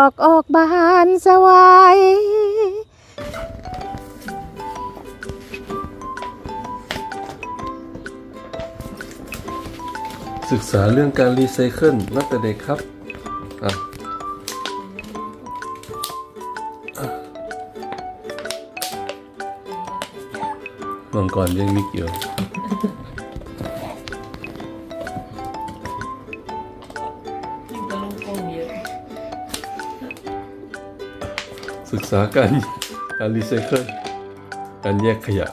อกออกบานสวายศึกษาเรื่องการรีไซเคิลตั้งแต่เด็กครับอะอะมังกรยังไม่เกี่ยว ศึกษาการการรีไซเคิลการแยกขยะ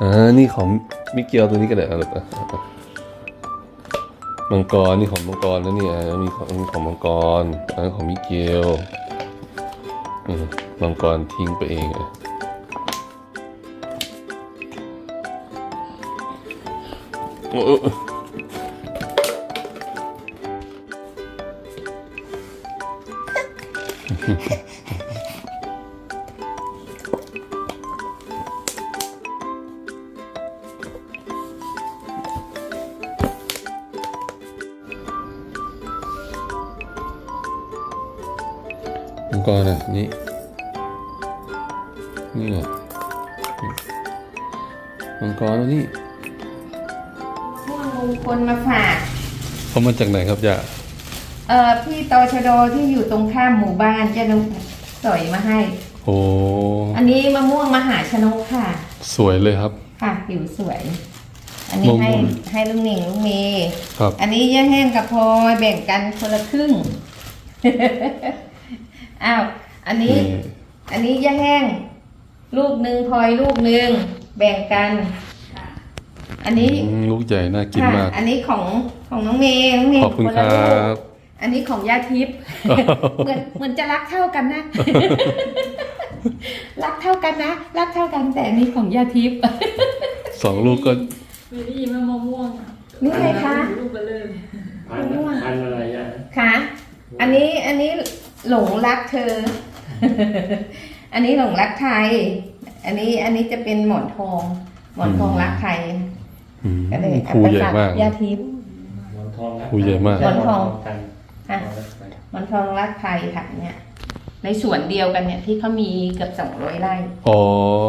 อ่านี่ของมิเกียวตัวนี้ก็ได้อะลูกอะมังกรนี่ของมังกรแล้วนี่อะมีของของมังกรอันนของมิเกียวอืมมังกรทิ้งไปเองอะโอ้ มังกรอะนี่นี่อะนี่มังกรแล้วนี่ม่วงมงคลมาฝากเขามาจากไหนครับย่า เอ่อพี่ตอชดที่อยู่ตรงข้ามหมู่บ้านเจะนกสอยมาให้ โอ้อันนี้มะม่วงมหาชนกค่ะ สวยเลยครับ ค่ะผิวสวย อันนี้มะม่วง ให้ให้ลุงหนิงลุงเมย์ครับ อันนี้ย่าแห้งกับพลอยแบ่งกันคนละครึ่ง อ้าวอันนี้ นี่ อันนี้ย่าแห้ง ลูกหนึ่งพลอยลูกหนึ่งแบ่งกัน อันนี้อืมลูกใหญ่น่ากินค่ะมาก อันนี้ของของน้องเมย์น้องเมย์ขอบคุณนคละรัลูก บ อันนี้ของย่าทิพย์เหมือนเหมือนจะรักเท่ากันนะ รักเท่ากันนะ รักเท่ากันแต่อันนี้ของย่าทิพย์สองลูกก็ไม่ได้ยินว่ามะม่วงอะนี่ไงคะลูกเบลเลยพันธุ์พันธุ์อะไรอะค่ะอันนี้อันนี้หลงรักเธอ อันนี้หลงรักไทย อันนี้อันนี้จะเป็นหมอนทอง หมอนทองรักไทยอืมก็เลยครูใหญ่มาก ยาทิพย์ หมอนทองรักหูใหญ่มากไใช่หมอนทองกัน อะหมอนทองรักไทยค่ะเนี่ย ในสวนเดียวกันเนี่ยที่เขามีเกือบสองร้อยไร่ อ๋อ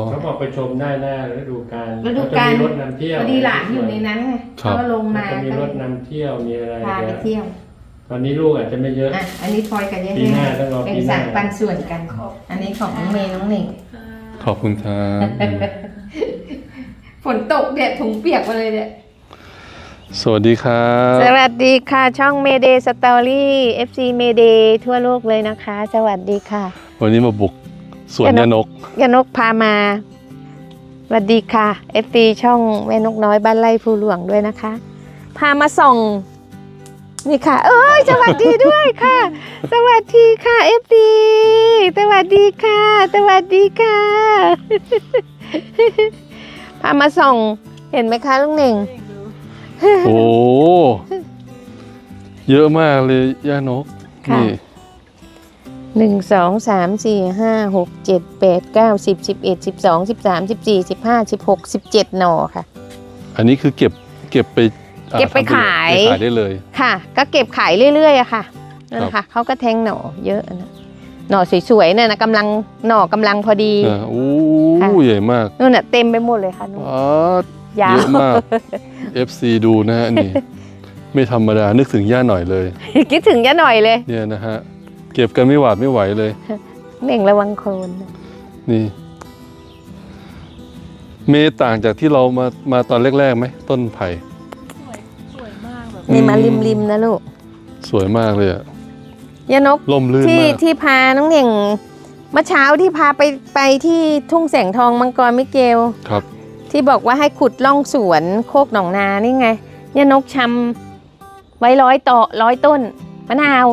เขาบอกไปชมได้หน้าฤดูกาลฤดูกาล เขจะมีรถนำเที่ยวพอดีหลานอยู่ในนั้นไงครับ เขาก็ลงมันมาจะมีก็รเลถยนำเที่ยวมีอะไรพาไปเที่ยว ตอนนี้ลูกอาจจะไม่เยอะ อะ อันนี้พลอยกับยายปีแห้หน้างต้องรอเป็นปีหสาน้ารปันส่วนกัน อันนี้ของน้องเมย์น้องหนิง ขอบคุณครับอืมฝนตกเนี่ยถุงเปียกมาเลยเนี่ย สวัสดีครับ สวัสดีค่ะ ช่อง Mayday Story FC Mayday ทั่วโลกเลยนะคะ สวัสดีค่ะ วันนี้มาบุกสวนยานกยานกพามาสวัสดีค่ะ FC ช่องแม่นกน้อยบ้านไร่ภูหลวงด้วยนะคะ พามาส่องนี่ค่ะ เอ้ยสวัสดีด้วยค่ะ สวัสดีค่ะ FC สวัสดีค่ะ สวัสดีค่ะ พามาส่อง เห็นไหมคะลุงหนึ่ง โอ้เยอะมากเลยย่านกค่ะ นี่หนึ่งสองสามสี่ห้าหกเจ็ดแปดเก้าสิบสิบเอ็ดสิบสองสิบสามสิบสี่สิบห้าสิบหกสิบเจ็ดหน่อค่ะ อันนี้คือเก็บเก็บไปอ่าเก็บไปทำระโยชน์ขาย ไปขายได้เลย ค่ะ ก็เก็บขายเรื่อยๆอะค่ะนั่นแหละค่ะเขาก็แทงหน่อเยอะนะหน่อสวยๆเนี่ยนะกำลังหน่อกำลังพอดี อ่าโอ้ค่ะ ใหญ่มากนู่นน่ะเต็มไปหมดเลยค่ะนู่น อ๋อ ยาเยวอะมาก FC ดูนะฮะนี่ ไม่ธรรมดานึกถึงย่าหน่อยเลย คิดถึงยะหน่อยเลย เนี่ยนะฮะ เก็บกันไม่หวาดไม่ไหวเลย เน่งระวังโคลนนะนี่ เมต่างจากที่เรามามาตอนแรกๆไหมต้นไผ่ สวยสวยมากแบบนี่มาริมๆนะลูกสวยมากเลยอะยานกล่มลื่นที่มากที่พาน้องเน่งเมื่อเช้าที่พาไปไปที่ทุ่งแสงทองมังกรมิเกล ครับ ที่บอกว่าให้ขุดล่องสวนโคกหนองนานี่ไงยานกชำไว้ร้อยต่อร้อยต้นมะนาว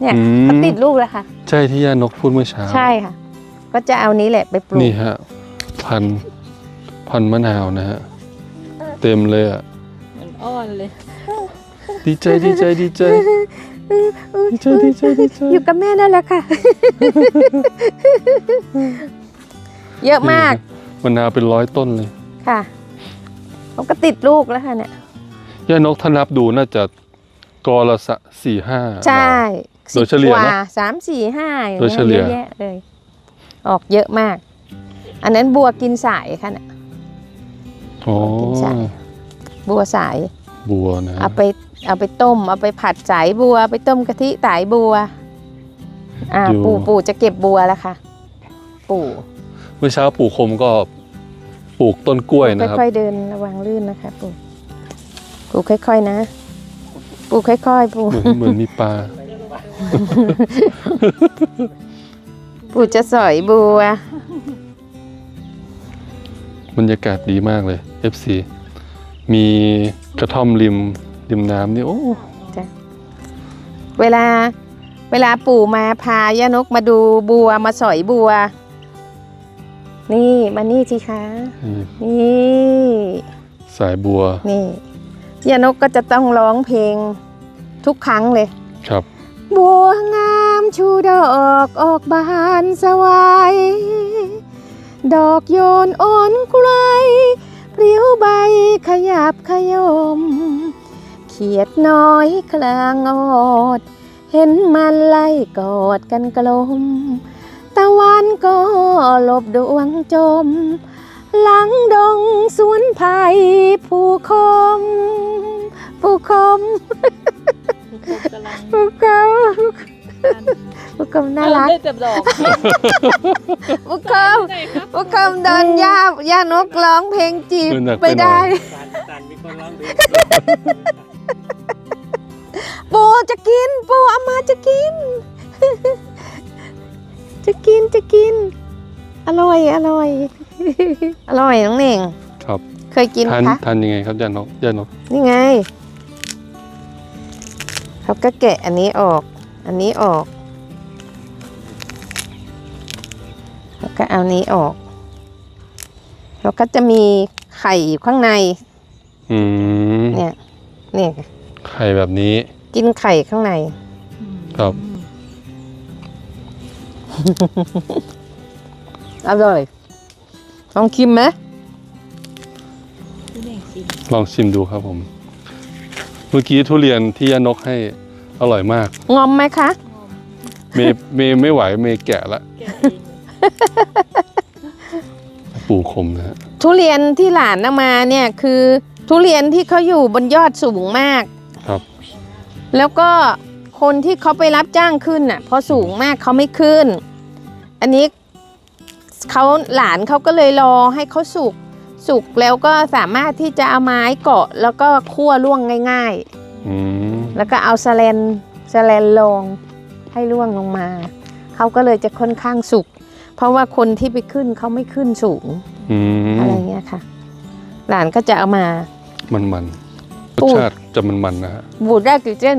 เนี่ยอืมเขาติดลูกแล้วค่ะ ใช่ที่ย่านกพูดเมื่อเช้าใช่ค่ะ ก็จะเอานี้แหละไปปลูนี่กฮะ พันธุ์พันธุ์มะนาวนะฮะ เต็มเลยอะเหมือนอ้อนเลย ดีใจดีใจดีใจดีใจดีใจดีใจอยู่กับแม่นั่นแหละค่ะ เยอะมาก มะนาวเป็นร้อยต้นเลย ค่ะเขาก็ติดลูกแล้วค่ะเนี่ยย่านกถ้านับดูน่าจะกอละสะสี่ห้า ใช่โดยเฉลี่ยสิบกว่าเนอะสามสี่ห้าอย่างโดยเงี้ยเฉลี่ยเยอะแยะเลย ออกเยอะมาก อันนั้นบัวกินสายค่ะเนี่ยอ๋อกินสายบัวสาย บัวนะเอาไปเอาไปต้ม เอาไปผัดสายบัว ไปต้มกะทิสายบัว อ่า ปู่ปู่จะเก็บบัวแล้วค่ะ ปู่ เมื่อเช้าปู่คมก็ ปลูกต้นกล้วยนะครับ ค่อยๆเดินระวังลื่นนะคะปู่ปู่ค่อย ๆ นะปู่ค่อยๆปู่เหมือนเหมือนมีปลาปู่จะสอยบัวบรรยากาศดีมากเลย FC มีกระท่อมริมริมน้ำนี่โอ้เวลาเวลาปู่มาพาย่านกมาดูบัวมาสอยบัว นี่มานี่สิคะนี่นี่สายบัว นี่ย่านกก็จะต้องร้องเพลงทุกครั้งเลย ครับ บัวงามชูดอกออกบานสวายดอกโยนอ่อนไกลปลิวใบขยับขยม เขียดน้อยคลางอด เห็นมันไล่กอดกันกลม ตะวันก็หลบดวงจม หลังดงสวนไผ่ผู้คม ผู้คมกำลังผู้คมผู้คมน่ารักได้แต่ดอกผู้คมไหนครับผู้คมโดนย่าย่านกร้องเพลงจีบเออหนักไปไม่ได้หน่อยสันสันมีคนร้องเพลงปูจะกินปูเอามาจะกิน จะกินจะกิน อร่อยอร่อย อร่อยน้องเน่ง ครับ เคยกินไหมทานคะ ทานยังไงครับย่านกย่านกนี่ไง เขาก็แกะอันนี้ออก อันนี้ออกแล้วก็เอานี้ออก แล้วก็จะมีไข่อยู่ข้างใน อืมเนี่ย เนี่ย ไข่แบบนี้กินไข่ข้างใน ครับ อร่อยลองชิมไหมพี่เน่งชิมลองชิมดูครับผม เมื่อกี้ทุเรียนที่ย่านกให้อร่อยมาก งอมไหมคะ เมย์เมย์ไม่ไหวเมย์แกะละแกะเองเลยปู่คมนะฮะทุเรียนที่หลานเอามาเนี่ยคือทุเรียนที่เขาอยู่บนยอดสูงมากครับ แล้วก็คนที่เขาไปรับจ้างขึ้นน่ะพอสูงมากเขาไม่ขึ้น อันนี้เขาหลานเขาก็เลยรอให้เขาสุกสุกแล้วก็สามารถที่จะเอาไม้เกาะแล้วก็คั่วล่วงง่ายอืมๆแล้วก็เอาสแลนสแลนลงให้ล่วงลงมา เขาก็เลยจะค่อนข้างสุก เพราะว่าคนที่ไปขึ้นเขาไม่ขึ้นสูงอืมอะไรเงี้ยค่ะ หลานก็จะเอามา มันมันๆรปู่สชาติจะมันมันๆนะฮะบูดได้กี่เส้น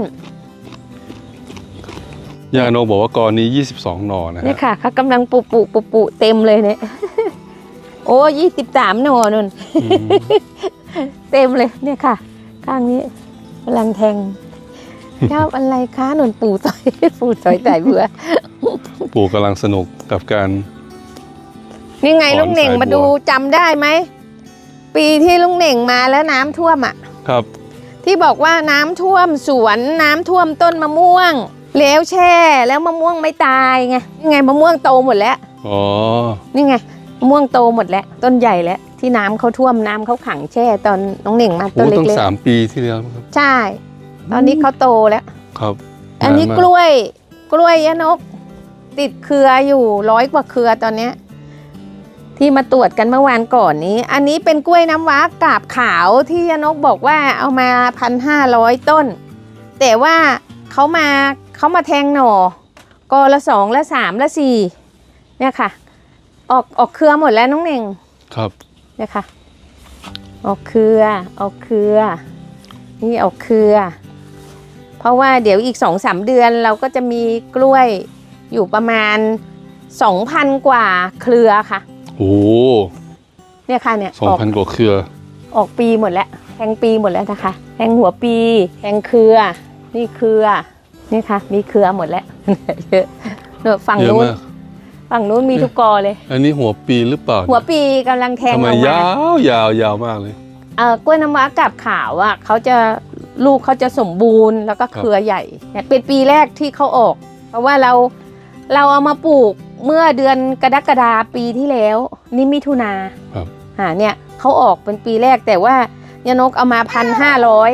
ย่านกบอกว่ากอนี้ 22 หน่อนะเนี่ยฮะค่ะเขากำลังปุปุปุปุเต็มเลยเนี่ย โอ้ยี่สิบสามหน่อนุ่นอืมเต็มเลยเนี่ยค่ะ ข้างนี้กำลังแทงชอบอะไรคะหนุนปู่ต่อยปู่ต่อยแต่เบื่อปู่กำลังสนุกกับการ นี่ไงถอนลุงเหน่งสายบัวมาดูจำได้ไหม ปีที่ลุงเหน่งมาแล้วน้ำท่วมอะ ครับ ที่บอกว่าน้ำท่วมสวนน้ำท่วมต้นมะม่วง แล้วแช่แล้วมะม่วงไม่ตายไงนี่ไงมะม่วงโตหมดแล้ว อ๋อ นี่ไงมะม่วงโตหมดแล้ว ต้นใหญ่แล้ว ที่น้ำเขาท่วมน้ำเขาขังแช่ตอนน้องเหน่งมาโอ้ต้นเล็ตั้งกสามปีที่แล้วครับ ๆใช่ ตอนนี้เขาโตแล้ว ครับอันนี้าากกล้วยกล้วยยะนก ติดเครืออยู่ร้อยกว่าเครือตอนเนี้ยที่มาตรวจกันเมื่อวานก่อนนี้ อันนี้เป็นกล้วยน้ำว้ากาบขาวที่ยะนกบอกว่าเอามาพันห้าร้อยต้น แต่ว่าเขามา เขามาแทงหน่อกอละสองละสามละสี่เนี่ยค่ะ ออกออกเครือหมดแล้วน้องเน่งครับเนี่ยค่ะ ออกเครือ ออกเครือ นี่ออกเครือ เพราะว่าเดี๋ยวอีกสองสามเดือนเราก็จะมีกล้วยอยู่ประมาณสองพันกว่าเครือค่ะโอ้เนี่ยค่ะเนี่ยสองออกพันกว่าเครือ ออกปีหมดแล้วแทงปีหมดแล้วนะคะแทงหัวปีแทงเครือ นี่เครือ นี่ค่ะ มีเครือหมดแล้วเยอะเนอะฝั่งเยอะนู้นมากฝั่งนู้นมีทุกกอเลย อันนี้หัวปีหรือเปล่า หัวปีกำลังแทงทำอไมอกมายาวยาวยาวมากเลยเอ่อกล้วยน้ำว้ากับขาวอะเขาจะลูกเขาจะสมบูรณ์แล้วก็เครือใหญ่เนี่ยเป็นปีแรกที่เขาออก เพราะว่าเราเราเอามาปลูกเมื่อเดือนกรกฎาปีที่แล้ว นี่มิถุนาครับอ่าเนี่ยเขาออกเป็นปีแรกแต่ว่ายานกเอามาพันห้าร้อย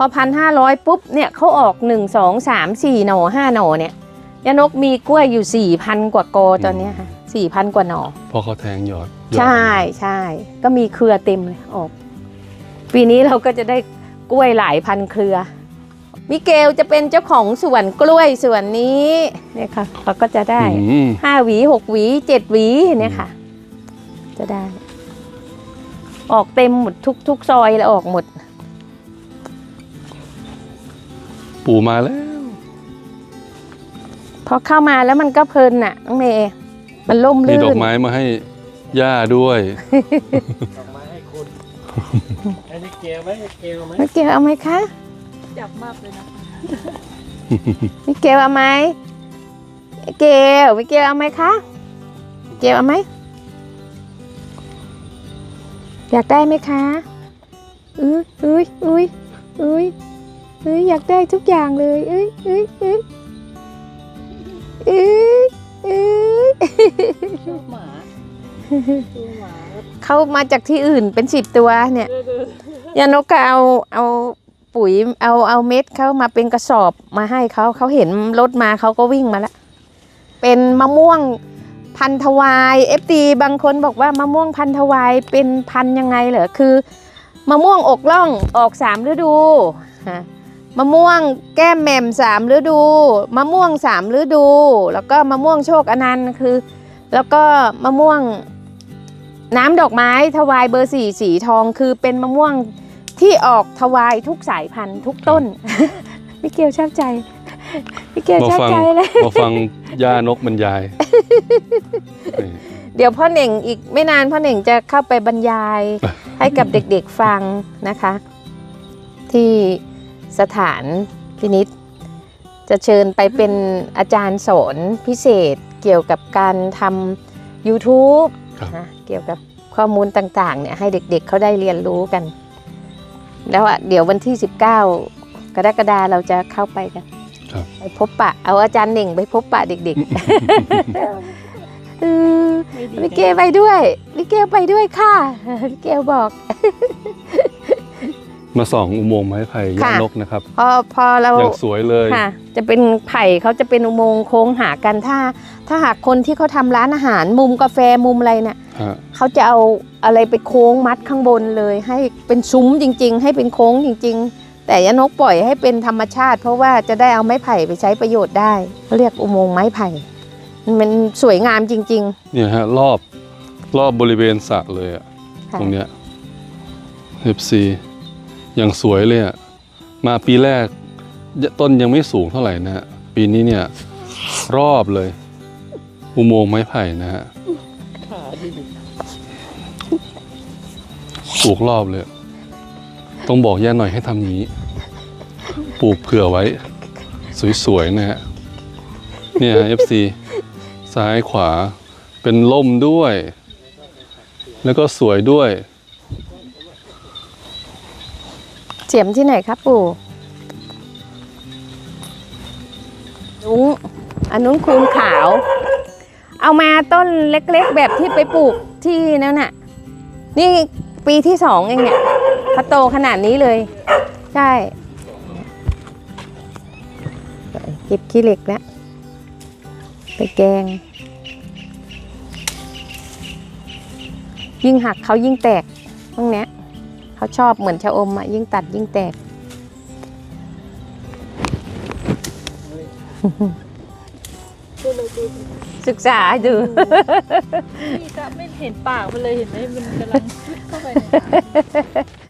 พอพันห้าร้อยปุ๊บเนี่ยเขาออกหนึ่งสองสามสี่หน่อห้าหน่อเนี่ยยานกมีกล้วยอยู่สี่พันกว่ากอตอนเนี้ยค่ะสี่พันกว่าหน่อพอเขาแทงหยอดหยอดใช่ใช่ก็มีเครือเต็มเลยออก ปีนี้เราก็จะได้กล้วยหลายพันเครือ มิเกลจะเป็นเจ้าของสวนกล้วยสวนนี้เนี่ยค่ะเขาก็จะได้อืม ห้าหวีหกหวีเจ็ดหวีเนี่ยค่ะ จะได้ ออกเต็มหมดทุกทุกซอยแล้วออกหมด ปู่มาแล้ว พอเข้ามาแล้วมันก็เพลินน่ะน้องเมย์มันล่มมีลื่นดอกไม้มาให้ย่าด้วย ดอกไม้ให้คุณ อันนี้เกลไหมเกลไหม มิเกลเอาไหมคะจับมากเลยนะ มิเกลเอาไหมมิเกลมิเกลเอาไหมคะมิเกลเอาไหมอยากได้ไหมคะอุ้ยอุ้ยอุ้ยอุ้ย อุ้ยอยากได้ทุกอย่างเลยอุ้ยอุ้ยอุ้ยอุ้ยอุ้ยชอบหมาดูหมาเขามาจากที่อื่นเป็นสิบตัวเนี่ยเด้อยานกก็เอาเอาปุ๋ยเอาเอาเม็ดเขามาเป็นกระสอบมาให้เขาเขาเห็นรถมาเขาก็วิ่งมาแล้วเป็นมะม่วงพันธวายเอฟตีบางคนบอกว่ามะม่วงพันธวายเป็นพันยังไงเหรอคือมะม่วงอกล่องออกสามฤดูฮะ มะม่วงแก้มแหม่มสามฤดู มะม่วงสามฤดู แล้วก็มะม่วงโชคอนันต์คือ แล้วก็มะม่วงน้ำดอกไม้ทวายเบอร์สี่สีทองคือเป็นมะม่วงที่ออกทวายทุกสายพันธุ์ทุกต้นพี่เกียวชอบใจพี่เกียวมาชอบฟังใจเลยมาฟังย่านกบรรยายนี่เดี๋ยวพ่อเหน่งอีกไม่นานพ่อเหน่งจะเข้าไปบรรยายให้กับเด็กๆฟังนะคะ ที่ สถานพินิษจะเชิญไปเป็นอาจารย์สอนพิเศษเกี่ยวกับการทำ YouTube ครับนะเกี่ยวกับข้อมูลต่างๆเนี่ยให้เด็กๆเขาได้เรียนรู้กัน แล้วอะเดี๋ยววันที่ 19 กรกฎาเราจะเข้าไปกันครับไปพบปะ เอาอาจารย์เหน่งไปพบปะเด็กๆเออไม่ดีลิเกไปด้วยลิเกไปด้วยค่ะลิเกบอก มาส่องอุโมงค์ไม้ไผ่ย่าค่ะนกนะครับพอพอเราอย่างสวยเลยค่ะ จะเป็นไผ่เขาจะเป็นอุโมงค์โค้งหากันถ้า ถ้าหากคนที่เขาทำร้านอาหารมุมกาแฟมุมอะไรเนี่ยฮะเขาจะเอาอะไรไปโค้งมัดข้างบนเลย ให้เป็นซุ้มจริง ๆ ให้เป็นโค้งจริง ๆ แต่ยานกปล่อยให้เป็นธรรมชาติ เพราะว่าจะได้เอาไม้ไผ่ไปใช้ประโยชน์ได้เขาเรียกอุโมงค์ไม้ไผ่มันสวยงามจริงเนี่ยฮะรอบรอบบริเวณสระเลยอะๆค่ะตรงเนี้ย FC อย่างสวยเลยอะมาปีแรกต้นยังไม่สูงเท่าไหร่นะฮะปีนี้เนี่ยรอบเลย อุโมงค์ไม้ไผ่นะฮะปลูกรอบเลย ต้องบอกย่าหน่อยให้ทำอย่างนี้ ปลูกเผื่อไว้ สวยๆนะฮะเนี่ย FC ซ้ายขวาเป็นล่มด้วย แล้วก็สวยด้วย เสียมที่ไหนครับปู่นุ้งอันนู้นคูณขาว เอามาต้นเล็กๆ แบบที่ไปปลูกที่นั่นน่ะ นี่ปีที่สองเองเนี่ยเขาโตขนาดนี้เลย ใช่เก็บขี้เหล็กแล้ว ไปแกง ยิ่งหักเขายิ่งแตกตรงเนี้ย เขาชอบเหมือนชะอมอะยิ่งตัดยิ่งแตก ศึกษาดู พี่ก็ไม่เห็นปากมันเลยเห็นไหมมันกำลังเข้าไป